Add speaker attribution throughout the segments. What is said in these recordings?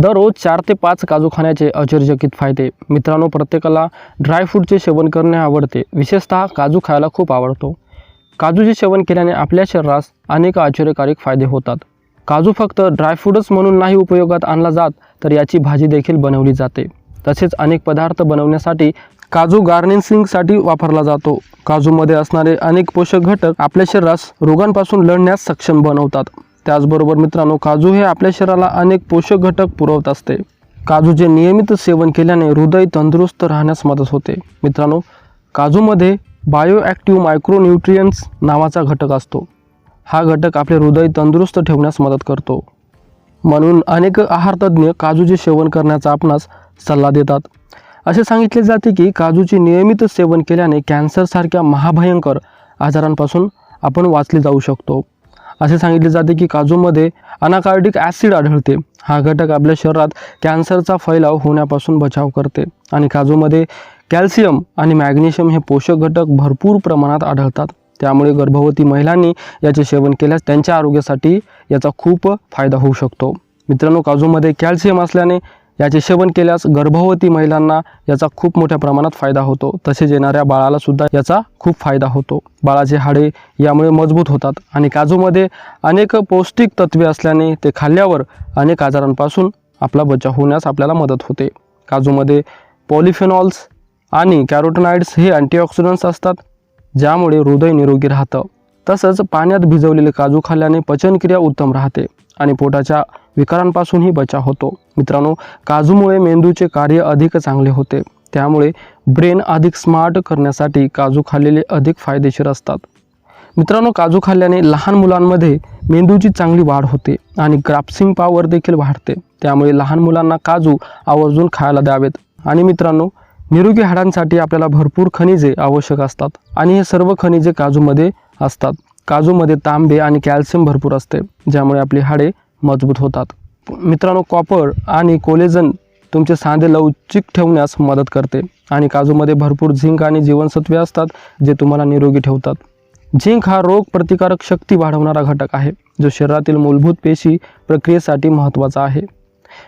Speaker 1: दररोज चार ते पाच काजू खाण्याचे आश्चर्यचकित फायदे. मित्रांनो प्रत्येकाला ड्रायफ्रूटचे सेवन करणे आवडते. विशेषतः काजू खायला खूप आवडतो. काजूचे सेवन केल्याने आपल्या शरीरास अनेक आश्चर्यकारक फायदे होतात. काजू फक्त ड्रायफ्रूटच म्हणून नाही उपयोगात आणला जात तर याची भाजी देखील बनवली जाते. तसेच अनेक पदार्थ बनवण्यासाठी काजू गार्निशिंगसाठी वापरला जातो. काजूमध्ये असणारे अनेक पोषक घटक आपल्या शरीरास रोगांपासून लढण्यास सक्षम बनवतात. त्याचबरोबर मित्रांनो काजू हे आपल्या शरीराला अनेक पोषक घटक पुरवत असते. काजूचे नियमित सेवन केल्याने हृदय तंदुरुस्त राहण्यास मदत होते. मित्रांनो काजूमध्ये बायोॲक्टिव्ह मायक्रोन्यूट्रियन्स नावाचा घटक असतो. हा घटक आपले हृदय तंदुरुस्त ठेवण्यास मदत करतो. म्हणून अनेक आहारतज्ज्ञ काजूचे सेवन करण्याचा आपणास सल्ला देतात. असे सांगितले जाते की काजूचे नियमित सेवन केल्याने कॅन्सरसारख्या महाभयंकर आजारांपासून आपण वाचले जाऊ शकतो. असे सांगितले जाते की काजूमध्ये अनाकार्डिक ॲसिड आढळते. हा घटक आपल्या शरीरात कॅन्सरचा फैलाव होण्यापासून बचाव करते आणि काजूमध्ये कॅल्शियम आणि मॅग्नेशियम हे पोषक घटक भरपूर प्रमाणात आढळतात. त्यामुळे गर्भवती महिलांनी याचे सेवन केल्यास त्यांच्या आरोग्यासाठी याचा खूप फायदा होऊ शकतो. मित्रांनो काजूमध्ये कॅल्शियम असल्याने याचे सेवन केल्यास गर्भवती महिलांना याचा खूप मोठ्या प्रमाणात फायदा होतो. तसेच येणाऱ्या बाळाला सुद्धा याचा खूप फायदा होतो. बाळाचे हाडे यामुळे मजबूत होतात आणि काजूमध्ये अनेक पौष्टिक तत्वे असल्याने ते खाल्ल्यावर अनेक आजारांपासून आपला बचाव होण्यास आपल्याला मदत होते. काजूमध्ये पॉलिफेनॉल्स आणि कॅरोटनाइड्स हे अँटीऑक्सिडंट्स असतात ज्यामुळे हृदय निरोगी राहतं. तसंच पाण्यात भिजवलेले काजू खाल्ल्याने पचनक्रिया उत्तम राहते आणि पोटाच्या विकारांपासूनही बचाव होतो. मित्रांनो काजूमुळे मेंदूचे कार्य अधिक चांगले होते. त्यामुळे ब्रेन अधिक स्मार्ट करण्यासाठी काजू खाल्लेले अधिक फायदेशीर असतात. मित्रांनो काजू खाल्ल्याने लहान मुलांमध्ये मेंदूची चांगली वाढ होते आणि ग्राफ्सिंग पॉवर देखील वाढते. त्यामुळे लहान मुलांना काजू आवर्जून खायला द्यावेत. आणि मित्रांनो निरोगी हाडांसाठी आपल्याला भरपूर खनिजे आवश्यक असतात. आणि हे सर्व खनिजे काजूमध्ये असतात. काजूमध्ये तांबे आणि कॅल्शियम भरपूर असते ज्यामुळे आपली हाडे मजबूत होतात. मित्रांनो कॉपर आणि कोलेजन तुमचे सांधे लवचिक ठेवण्यास मदत करते आणि काजूमध्ये भरपूर झिंक आणि जीवनसत्वे असतात जे तुम्हाला निरोगी ठेवतात. झिंक हा रोग प्रतिकारक शक्ती वाढवणारा घटक आहे जो शरीरातील मूलभूत पेशी प्रक्रियेसाठी महत्त्वाचा आहे.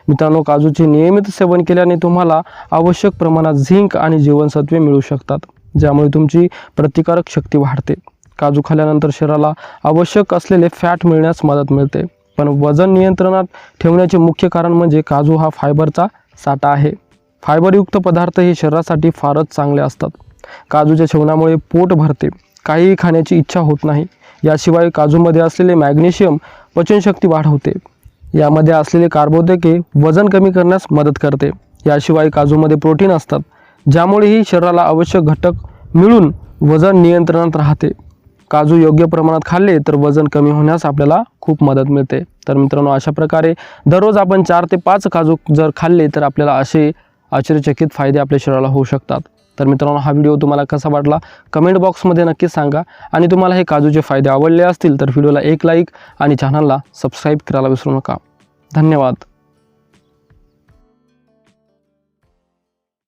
Speaker 1: मित्रांनो काजूचे नियमित सेवन केल्याने तुम्हाला आवश्यक प्रमाणात झिंक आणि जीवनसत्वे मिळू शकतात ज्यामुळे तुमची प्रतिकारक शक्ती वाढते. काजू खाल्यानंतर शरीराला आवश्यक असलेले फॅट मिळण्यास मदत मिळते. पण वजन नियंत्रणात ठेवण्याचे मुख्य कारण म्हणजे काजू हा फायबरचा साठा आहे. फायबरयुक्त पदार्थ हे शरीरासाठी फारच चांगले असतात. काजूच्या जेवणामुळे पोट भरते. काहीही खाण्याची इच्छा होत नाही. याशिवाय काजूमध्ये असलेले मॅग्नेशियम पचनशक्ती वाढवते. यामध्ये असलेले कार्बोदके वजन कमी करण्यास मदत करते. याशिवाय काजूमध्ये प्रोटीन असतात ज्यामुळेही शरीराला आवश्यक घटक मिळून वजन नियंत्रणात राहते. काजू योग्य प्रमाणात खाल्ले तर वजन कमी होण्यास आपल्याला खूप मदत मिळते. तर मित्रांनो अशा प्रकारे दररोज आपण चार ते पाच काजू जर खाल्ले तर आपल्याला असे आश्चर्यचकित फायदे आपल्या शरीराला होऊ शकतात. तर मित्रांनो हा व्हिडिओ तुम्हाला कसा वाटला? कमेंट बॉक्समध्ये नक्कीच सांगा. आणि तुम्हाला हे काजूचे फायदे आवडले असतील तर व्हिडिओला एक लाईक आणि चॅनलला सबस्क्राईब करायला विसरू नका. धन्यवाद.